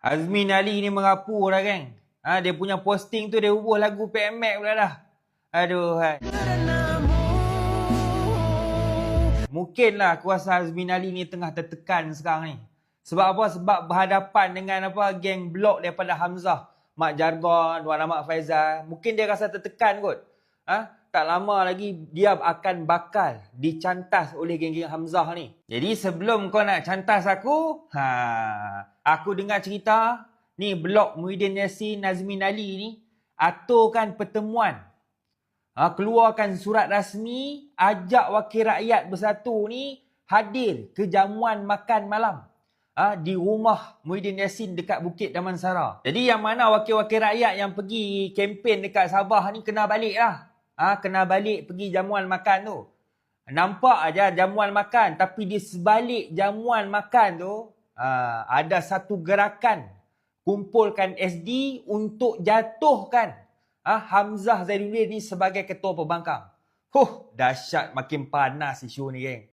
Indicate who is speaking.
Speaker 1: Azmin Ali ni merapu dah geng. Ha, dia punya posting tu dia ubah lagu PMX pula dah. Aduh. Mungkinlah aku rasa Azmin Ali ni tengah tertekan sekarang ni. Sebab apa? Sebab berhadapan dengan apa geng blok daripada Hamzah. Mak Jargon, Wan Ahmad Faizal. Mungkin dia rasa tertekan kot. Ha? Tak lama lagi dia akan bakal dicantas oleh geng-geng Hamzah ni. Jadi sebelum kau nak cantas aku, ha, aku dengar cerita ni blok Muhyiddin Yassin Nazmin Ali ni aturkan pertemuan. Ha, keluarkan surat rasmi ajak wakil rakyat bersatu ni hadir ke jamuan makan malam ha, di rumah Muhyiddin Yassin dekat Bukit Damansara. Jadi yang mana wakil-wakil rakyat yang pergi kempen dekat Sabah ni kena balik lah. Ha, kena balik pergi jamuan makan tu. Nampak aja jamuan makan tapi di sebalik jamuan makan tu ha, ada satu gerakan kumpulkan SD untuk jatuhkan ha, Hamzah Zainuddin ni sebagai ketua pembangkang. Huh, dahsyat makin panas isu ni geng.